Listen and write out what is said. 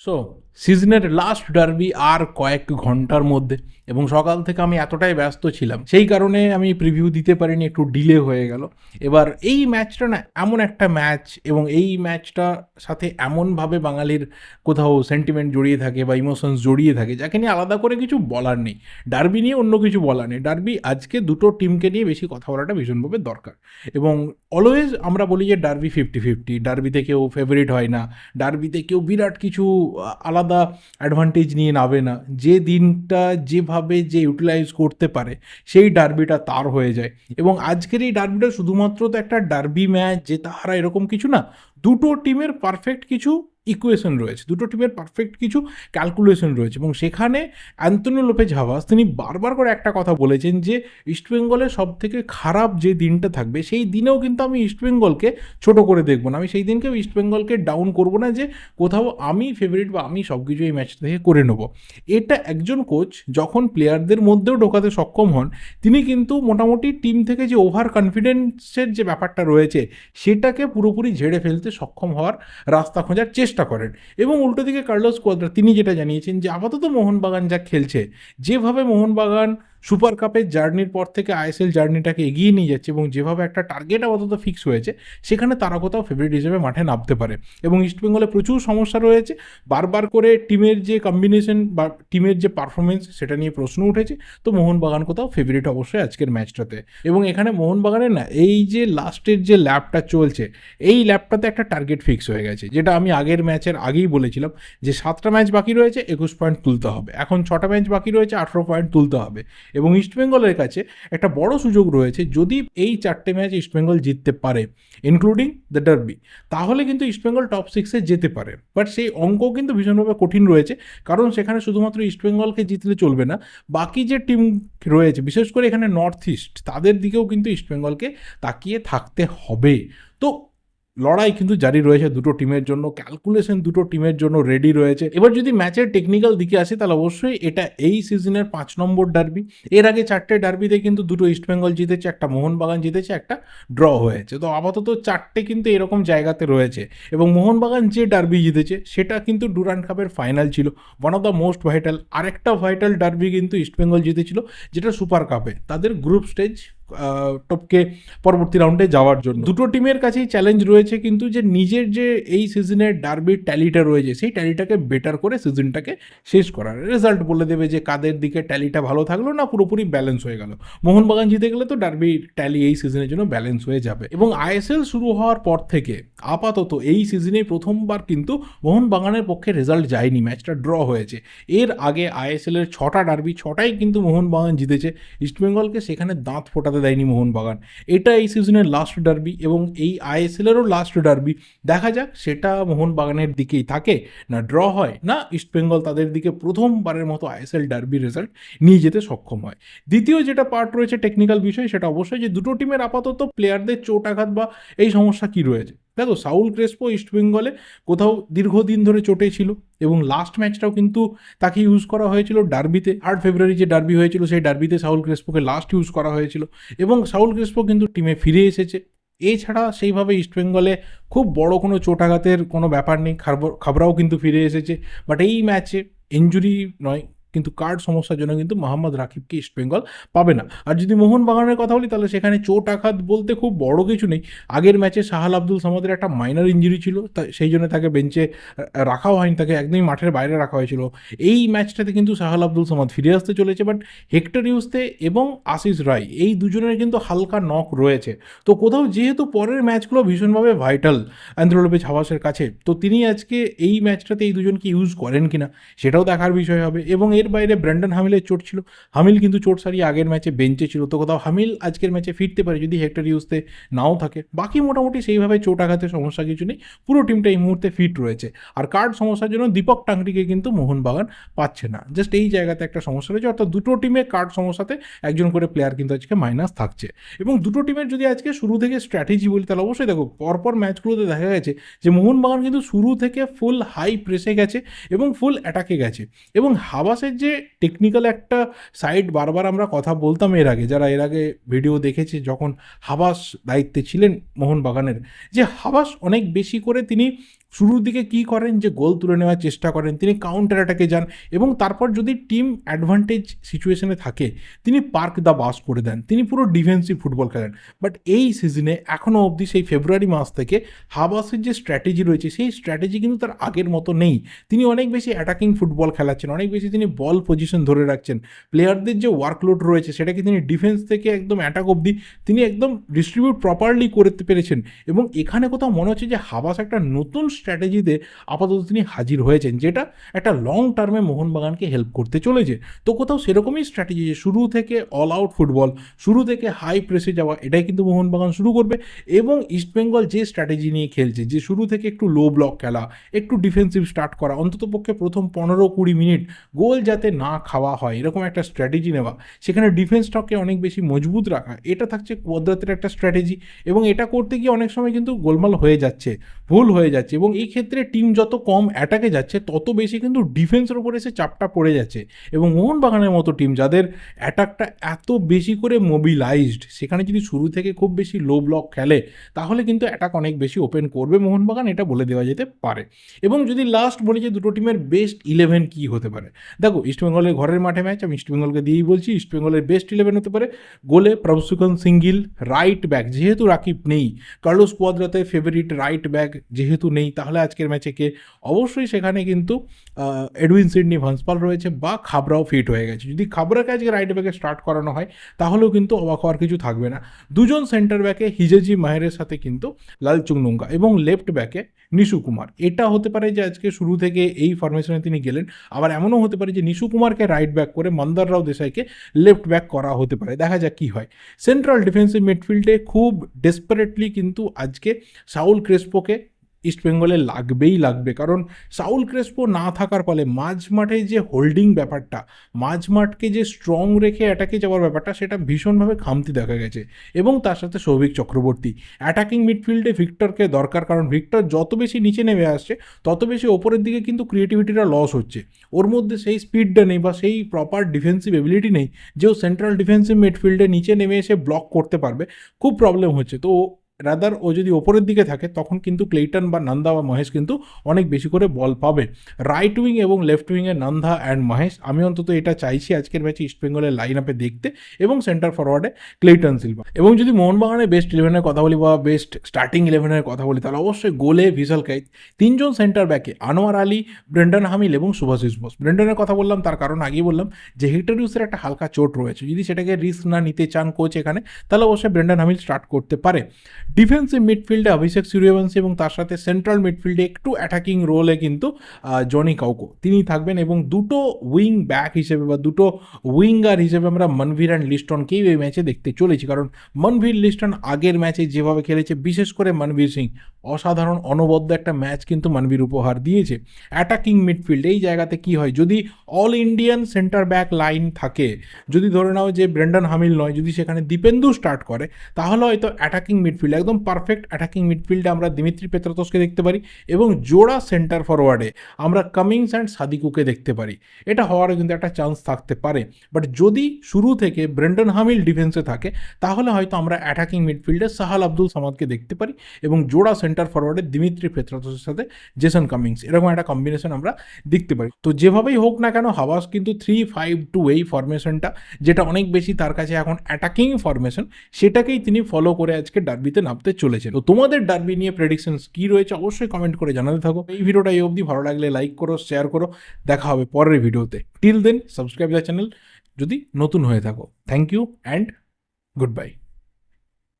So সিজনের last derby আর কয়েক ঘণ্টার মধ্যে। এবং সকাল থেকে আমি এতটাই ব্যস্ত ছিলাম সেই কারণে আমি প্রিভিউ দিতে পারিনি একটু ডিলে হয়ে গেল। এবার এই ম্যাচটা না এমন একটা ম্যাচ এবং এই ম্যাচটা সাথে এমনভাবে বাঙালির কোথাও সেন্টিমেন্ট জড়িয়ে থাকে বা ইমোশনস জড়িয়ে থাকে যাকে নিয়ে আলাদা করে কিছু বলার নেই। ডার্বি নিয়ে অন্য কিছু বলার নেই। ডার্বি আজকে দুটো টিমকে নিয়ে বেশি কথা বলাটা ভীষণভাবে দরকার। এবং অলওয়েজ আমরা বলি যে ডার্বি ফিফটি ফিফটি ডার্বিতে কেউ ফেভারিট হয় না ডার্বিতে কেউ বিরাট কিছু আহ, আলাদা অ্যাডভান্টেজ নিয়ে নাবে না। যে দিনটা যেভাবে যে ইউটিলাইজ করতে পারে, সেই ডার্বিটা তার হয়ে যায়। এবং আজকের এই ডার্বিটা শুধুমাত্র তো একটা ডার্বি ম্যাচ যে তাহারা এরকম কিছু না, দুটো টিমের পারফেক্ট কিছু ইকুয়েশন রয়েছে। দুটো টিমের পারফেক্ট কিছু ক্যালকুলেশন রয়েছে এবং সেখানে অ্যান্টনি লোপেজ হাভাস তিনি বারবার করে একটা কথা বলেছেন যে ইস্টবেঙ্গলের সব থেকে খারাপ যে দিনটা থাকবে, সেই দিনেও কিন্তু আমি ইস্টবেঙ্গলকে ছোট করে দেখব না। আমি সেই দিনকেও ইস্টবেঙ্গলকে ডাউন করব না যে, কোথাও আমি ফেভারিট বা আমি সব কিছু এই ম্যাচটা থেকে করে নেব। এটা একজন কোচ যখন প্লেয়ারদের মধ্যেও ঢোকাতে সক্ষম হন, তিনি কিন্তু মোটামুটি টিম থেকে যে ওভার কনফিডেন্সের যে ব্যাপারটা রয়েছে, সেটাকে পুরোপুরি ঝেড়ে ফেলতে সক্ষম হওয়ার রাস্তা খোঁজার চেষ্টা করেন। এবং উল্টো দিকে কার্লোস কোয়াদ্রা তিনি যেটা জানিয়েছেন যে আপাতত মোহনবাগান যা খেলছে, যেভাবে মোহনবাগান সুপার কাপের জার্নির পর থেকে আইএসএল জার্নিটাকে এগিয়ে নিয়ে যাচ্ছে এবং যেভাবে একটা টার্গেট আপাতত ফিক্স হয়েছে, সেখানে তারা কোথাও ফেভারিট হিসেবে মাঠে নামতে পারে। এবং ইস্টবেঙ্গলে প্রচুর সমস্যা রয়েছে। বারবার করে টিমের যে কম্বিনেশন বা টিমের যে পারফরমেন্স সেটা নিয়ে প্রশ্ন উঠেছে। তো মোহনবাগান কোথাও ফেভারিট অবশ্যই আজকের ম্যাচটাতে এবং এখানে মোহনবাগানের না, এই যে লাস্টের যে ল্যাবটা চলছে, এই ল্যাবটাতে একটা টার্গেট ফিক্স হয়ে গেছে। যেটা আমি আগের ম্যাচের আগেই বলেছিলাম যে সাতটা ম্যাচ বাকি রয়েছে, একুশ পয়েন্ট তুলতে হবে। এখন ছটা ম্যাচ বাকি রয়েছে, আঠেরো পয়েন্ট তুলতে হবে। এবং ইস্টবেঙ্গলের কাছে একটা বড় সুযোগ রয়েছে, যদি এই চারটে ম্যাচ ইস্টবেঙ্গল জিততে পারে ইনক্লুডিং দ্য ডার্বি তাহলে কিন্তু ইস্টবেঙ্গল টপ সিক্সে যেতে পারে। বাট সেই অঙ্ক কিন্তু ভীষণভাবে কঠিন রয়েছে, কারণ সেখানে শুধুমাত্র ইস্টবেঙ্গলকে জিতলে চলবে না, বাকি যে টিম রয়েছে, বিশেষ করে এখানে নর্থ ইস্ট তাদের দিকেও কিন্তু ইস্টবেঙ্গলকে তাকিয়ে থাকতে হবে। তো লড়াই কিন্তু জারি রয়েছে দুটো টিমের জন্য ক্যালকুলেশন দুটো টিমের জন্য রেডি রয়েছে। এবার যদি ম্যাচের টেকনিক্যাল দিকে আসে, তাহলে অবশ্যই এটা এই সিজনের পাঁচ নম্বর ডার্বি এর আগে চারটে ডার্বিতে কিন্তু দুটো ইস্টবেঙ্গল জিতেছে, একটা মোহনবাগান জিতেছে, একটা ড্র হয়েছে। তো আপাতত চারটে কিন্তু এরকম জায়গাতে রয়েছে। এবং মোহনবাগান যে ডার্বি জিতেছে, সেটা কিন্তু ডুরান্ড কাপের ফাইনাল ছিল। One of the most vital আরেকটা ভাইটাল ডার্বি কিন্তু ইস্টবেঙ্গল জিতেছিল, যেটা সুপার কাপে তাদের গ্রুপ স্টেজ টপকে পরবর্তী রাউন্ডে যাওয়ার জন্য। দুটো টিমের কাছেই চ্যালেঞ্জ রয়েছে কিন্তু যে নিজের যে এই সিজনের ডার্বির ট্যালিটা রয়েছে, সেই ট্যালিটাকে বেটার করে সিজনটাকে শেষ করার রেজাল্ট বলে দেবে যে কাদের দিকে ট্যালিটা ভালো থাকল না পুরোপুরি ব্যালেন্স হয়ে গেল। মোহনবাগান জিতে গেলে তো ডার্বি ট্যালি এই সিজনের জন্য ব্যালেন্স হয়ে যাবে। এবং আইএসএল শুরু হওয়ার পর থেকে আপাতত এই সিজনে প্রথমবার কিন্তু মোহনবাগানের পক্ষে রেজাল্ট যায়নি ম্যাচটা ড্র হয়েছে। এর আগে আইএসএল এর ছটা ডার্বি ছটাই কিন্তু মোহনবাগান জিতেছে। ইস্টবেঙ্গলকে সেখানে দাঁত ফোটাতে দেয়নি মোহনবাগান। এটা এই সিজনের লাস্ট ডার্বি এবং এই আইএসএলেরও লাস্ট ডার্বি দেখা যাক, সেটা মোহনবাগানের দিকেই থাকে, না ড্র হয়, না ইস্টবেঙ্গল তাদের দিকে প্রথমবারের মতো আইএসএল ডার্বি রেজাল্ট নিয়ে যেতে সক্ষম হয়। দ্বিতীয় যেটা পার্ট রয়েছে টেকনিক্যাল বিষয়, সেটা অবশ্যই যে দুটো টিমের আপাতত প্লেয়ারদের চোট আঘাত বা এই সমস্যা কি রয়েছে। দেখো, সাউল ক্রেসপো ইস্টবেঙ্গলে কোথাও দীর্ঘদিন ধরে চোটে ছিল এবং লাস্ট ম্যাচটাও কিন্তু তাকে ইউজ করা হয়েছিল ডার্বিতে আট ফেব্রুয়ারি যে ডার্বি হয়েছিল, সেই ডার্বিতে সাউল ক্রেসপোকে লাস্ট ইউজ করা হয়েছিল এবং সাউল ক্রেসপো কিন্তু টিমে ফিরে এসেছে। এছাড়া সেইভাবে ইস্টবেঙ্গলে খুব বড় কোনো চোটাঘাতের কোনো ব্যাপার নেই খাবার খাবরাও কিন্তু ফিরে এসেছে। বাট এই ম্যাচে ইঞ্জুরি নয় কিন্তু কার্ড সমস্যার জন্য কিন্তু মোহাম্মদ রাকিবকে ইস্টবেঙ্গল পাবে না। আর যদি মোহনবাগানের কথা বলি, তাহলে সেখানে চোট আঘাত বলতে খুব বড় কিছু নেই। আগের ম্যাচে সাহাল আব্দুল সামাদের একটা মাইনার ইঞ্জুরি ছিল সেই জন্য তাকে বেঞ্চে রাখাও হয়নি, তাকে একদমই মাঠের বাইরে রাখা হয়েছিল। এই ম্যাচটাতে কিন্তু সাহাল আব্দুল সামাদ ফিরে আসতে চলেছে বাট হেক্টর ইউসতে এবং আশিস রায়, এই দুজনের কিন্তু হালকা নক রয়েছে। তো কোথাও যেহেতু পরের ম্যাচগুলো ভীষণভাবে ভাইটাল অ্যান্ড্রোলোপেজ হাওয়াসের কাছে, তো তিনি আজকে এই ম্যাচটাতে এই দুজনকে ইউজ করেন কিনা, সেটাও দেখার বিষয় হবে। এবং এর বাইরে ব্র্যান্ডন হামিলের চোট ছিল। হামিল কিন্তু চোট সারিয়ে আগের ম্যাচে বেঞ্চে ছিল। তো কোথাও হামিল আজকের ম্যাচে ফিরতে পারে যদি হেক্টর ইউজতে নাও থাকে। বাকি মোটামুটি সেইভাবে চোট আঘাতের সমস্যা কিছু নেই। পুরো টিমটা এই মুহূর্তে ফিট রয়েছে। আর কার্ড সমস্যার জন্য দীপক টাংরিকে কিন্তু মোহনবাগান পাচ্ছে না। জাস্ট এই জায়গাতে একটা সমস্যা রয়েছে। অর্থাৎ দুটো টিমে কার্ড সমস্যাতে একজন করে প্লেয়ার কিন্তু আজকে মাইনাস থাকছে। এবং দুটো টিমের যদি আজকে শুরু থেকে স্ট্র্যাটেজি বলি, তাহলে অবশ্যই দেখো, পরপর ম্যাচগুলোতে দেখা গেছে যে মোহনবাগান কিন্তু শুরু থেকে ফুল হাই প্রেসে গেছে এবং ফুল অ্যাটাকে গেছে। এবং হাবাসের যে টেকনিক্যাল একটা সাইড বারবার আমরা কথা বলতাম এর আগে, যারা এর আগে ভিডিও দেখেছে, যখন হাবাস দায়িত্বে ছিলেন মোহনবাগানের, যে হাবাস অনেক বেশি করে তিনি শুরুর দিকে কি করেন যে গোল তুলে নেওয়ার চেষ্টা করেন, তিনি কাউন্টার অ্যাটাকে যান এবং তারপর যদি টিম অ্যাডভান্টেজ সিচুয়েশনে থাকে, তিনি পার্ক দ্য বাস করে দেন। তিনি পুরো ডিফেন্সিভ ফুটবল খেলেন। বাট এই সিজনে এখনও অবধি সেই ফেব্রুয়ারি মাস থেকে হাবাসের যে স্ট্র্যাটেজি রয়েছে, সেই স্ট্র্যাটেজি কিন্তু তার আগের মতো নেই। তিনি অনেক বেশি অ্যাটাকিং ফুটবল খেলাচ্ছেন, অনেক বেশি তিনি বল পজিশন ধরে রাখছেন। প্লেয়ারদের যে ওয়ার্কলোড রয়েছে, সেটাকে তিনি ডিফেন্স থেকে একদম অ্যাটাক অবধি তিনি একদম ডিস্ট্রিবিউট প্রপারলি করতে পেরেছেন। এবং এখানে কোথাও মনে হচ্ছে যে হাবাস একটা নতুন স্ট্র্যাটেজিতে আপাতত তিনি হাজির হয়েছেন, যেটা একটা লং টার্মে মোহনবাগানকে হেল্প করতে চলেছে। তো কোথাও সেরকমই স্ট্র্যাটেজি যে শুরু থেকে অল আউট ফুটবল শুরু থেকে হাই প্রেসে যাওয়া, এটাই কিন্তু মোহনবাগান শুরু করবে। এবং ইস্টবেঙ্গল যে স্ট্র্যাটেজি নিয়ে খেলছে, যে শুরু থেকে একটু লো ব্লক খেলা, একটু ডিফেন্সিভ স্টার্ট করা অন্তত পক্ষে প্রথম পনেরো কুড়ি মিনিট গোল যাতে না খাওয়া হয়, এরকম একটা স্ট্র্যাটেজি নেওয়া, সেখানে ডিফেন্সটাকে অনেক বেশি মজবুত রাখা, এটা থাকছে কোয়াদ্রাতের একটা স্ট্র্যাটেজি এবং এটা করতে গিয়ে অনেক সময় কিন্তু গোলমাল হয়ে যাচ্ছে। ভুল হয়ে যাচ্ছে এবং এই ক্ষেত্রে টিম যত কম অ্যাটাকে যাচ্ছে, তত বেশি কিন্তু ডিফেন্সের উপর এসে চাপটা পড়ে যাচ্ছে। এবং মোহনবাগানের মতো টিম যাদের অ্যাটাকটা এত বেশি করে মোবিলাইজড সেখানে যদি শুরু থেকে খুব বেশি লো ব্লক খেলে, তাহলে কিন্তু অ্যাটাক অনেক বেশি ওপেন করবে মোহনবাগান, এটা বলে দেওয়া যেতে পারে। এবং যদি লাস্ট বলি যে দুটো টিমের বেস্ট ইলেভেন কী হতে পারে? দেখো ইস্টবেঙ্গলের ঘরের মাঠে ম্যাচ আমি ইস্টবেঙ্গলকে দিয়েই বলছি ইস্টবেঙ্গলের বেস্ট ইলেভেন হতে পারে। গোলে প্রভসুকন সিঙ্গিল রাইট ব্যাক যেহেতু রাকিব নেই Carles Cuadrat favourite right back যেহেতু নেই, তাহলে আজকের ম্যাচে কে? অবশ্যই সেখানে কিন্তু এডউইন সিডনি ভান্সপাল রয়েছে বা খাবরাও ফিট হয়ে গেছে। যদি খাবরাকে আজকে রাইট ব্যাকে স্টার্ট করানো হয়, তাহলেও কিন্তু অবাক হওয়ার কিছু থাকবে না। দুজন সেন্টার ব্যাকে হিজেজি মাহেরের সাথে কিন্তু লালচুং নুঙ্গা এবং লেফট ব্যাকে নিশু কুমার। এটা হতে পারে যে আজকে শুরু থেকে এই ফরমেশনে তিনি গেলেন, আবার এমনও হতে পারে যে নিশু কুমারকে রাইট ব্যাক করে মন্দার রাও দেশাইকে লেফট ব্যাক করা হতে পারে। দেখা যাক কী হয়। সেন্ট্রাল ডিফেন্সিভ মিডফিল্ডে খুব ডেসপারেটলি কিন্তু আজকে সাউল ক্রেসপোকে ইস্টবেঙ্গলে লাগবেই লাগবে। কারণ সাউল ক্রেসপো না থাকার ফলে মাঝ মাঠে যে হোল্ডিং ব্যাপারটা, মাঝ মাঠকে যে স্ট্রং রেখে অ্যাটাকে যাওয়ার ব্যাপারটা, সেটা ভীষণভাবে খামতি দেখা গেছে। এবং তার সাথে সৌভিক চক্রবর্তী। অ্যাটাকিং মিডফিল্ডে ভিক্টরকে দরকার, কারণ ভিক্টর যত বেশি নিচে নেমে আসছে, তত বেশি ওপরের দিকে কিন্তু ক্রিয়েটিভিটিটা লস হচ্ছে। ওর মধ্যে সেই স্পিডটা নেই বা সেই প্রপার ডিফেন্সিভ এবিলিটি নেই যে ও সেন্ট্রাল ডিফেন্সিভ মিডফিল্ডে নিচে নেমে এসে ব্লক করতে পারবে। খুব প্রবলেম হচ্ছে। তো রাদার ও যদি ওপরের দিকে থাকে, তখন কিন্তু ক্লেটন বা নন্দা বা মহেশ কিন্তু অনেক বেশি করে বল পাবে। রাইট উইং এবং লেফট উইংয়ে নন্দা অ্যান্ড মহেশ আমি অন্তত এটা চাইছি আজকের ম্যাচে ইস্টবেঙ্গলের লাইন আপে দেখতে এবং সেন্টার ফরওয়ার্ডে ক্লেটন সিলভা এবং যদি মোহনবাগানের বেস্ট ইলেভেনের কথা বলি বা বেস্ট স্টার্টিং ইলেভেনের কথা বলি, তাহলে অবশ্যই গোলে ভিসাল কাইত তিনজন সেন্টার ব্যাকে আনোয়ার আলী ব্রেন্ডন হামিল এবং সুভাষিস বোস ব্রেন্ডনের কথা বললাম, তার কারণ আগেই বললাম যে হিটারিউসের একটা হালকা চোট রয়েছে। যদি সেটাকে রিস্ক না নিতে চান কোচ এখানে, তাহলে অবশ্যই ব্রেন্ডন হামিল স্টার্ট করতে পারে। ডিফেন্সিভ মিডফিল্ডে অভিষেক সূর্যবংশী এবং তার সাথে সেন্ট্রাল মিডফিল্ডে একটু অ্যাটাকিং রোলে কিন্তু জনি কাউকো। তিনি থাকবেন এবং দুটো উইং ব্যাক হিসেবে বা দুটো উইঙ্গার হিসেবে আমরা মনভীর অ্যান্ড লিস্টনকেই এই ম্যাচে দেখতে চলেছি। কারণ মনভীর, লিস্টন আগের ম্যাচে যেভাবে খেলেছে, বিশেষ করে মনভীর সিং, অসাধারণ, অনবদ্য একটা ম্যাচ কিন্তু মনভীর উপহার দিয়েছে। অ্যাটাকিং মিডফিল্ড এই জায়গাতে কি হয়? যদি all Indian centre back line থাকে, যদি ধরে নাও যে ব্রেন্ডন হামিল নয়, যদি সেখানে দীপেন্দু স্টার্ট করে, তাহলে হয়তো অ্যাটাকিং মিডফিল্ড একদম পারফেক্ট অ্যাটাকিং মিডফিল্ডে আমরা দিমিত্রি পেত্রাতসকে দেখতে পারি এবং জোড়া সেন্টার ফরওয়ার্ডে আমরা কামিংস অ্যান্ড সাদিকুকে দেখতে পারি। এটা হওয়ারও কিন্তু একটা চান্স থাকতে পারে। বাট যদি শুরু থেকে ব্রেন্ডন হামিল ডিফেন্সে থাকে, তাহলে হয়তো আমরা অ্যাটাকিং মিডফিল্ডে সাহাল আব্দুল সামাদকে দেখতে পারি এবং জোড়া সেন্টার ফরওয়ার্ডে দিমিত্রি পেত্রাতসের সাথে জেসন কামিংস এরকম একটা কম্বিনেশন আমরা দেখতে পারি। তো যেভাবেই হোক না কেন হাওয়াস কিন্তু থ্রি ফাইভ টু এই ফরমেশনটা যেটা অনেক বেশি তার কাছে এখন অ্যাটাকিং ফরমেশন সেটাকেই তিনি ফলো করে আজকে ডার্বিতে নামতে চলেছেন। তো তোমাদের ডার্বি নিয়ে প্রেডিকশনস কি রয়েছে অবশ্যই কমেন্ট করে জানাতে থাকো। এই ভিডিওটা এই অবধি। ভালো লাগলে লাইক করো শেয়ার করো। দেখা হবে পরের ভিডিওতে। Till then subscribe the channel যদি নতুন হয়ে থাকো। Thank you and goodbye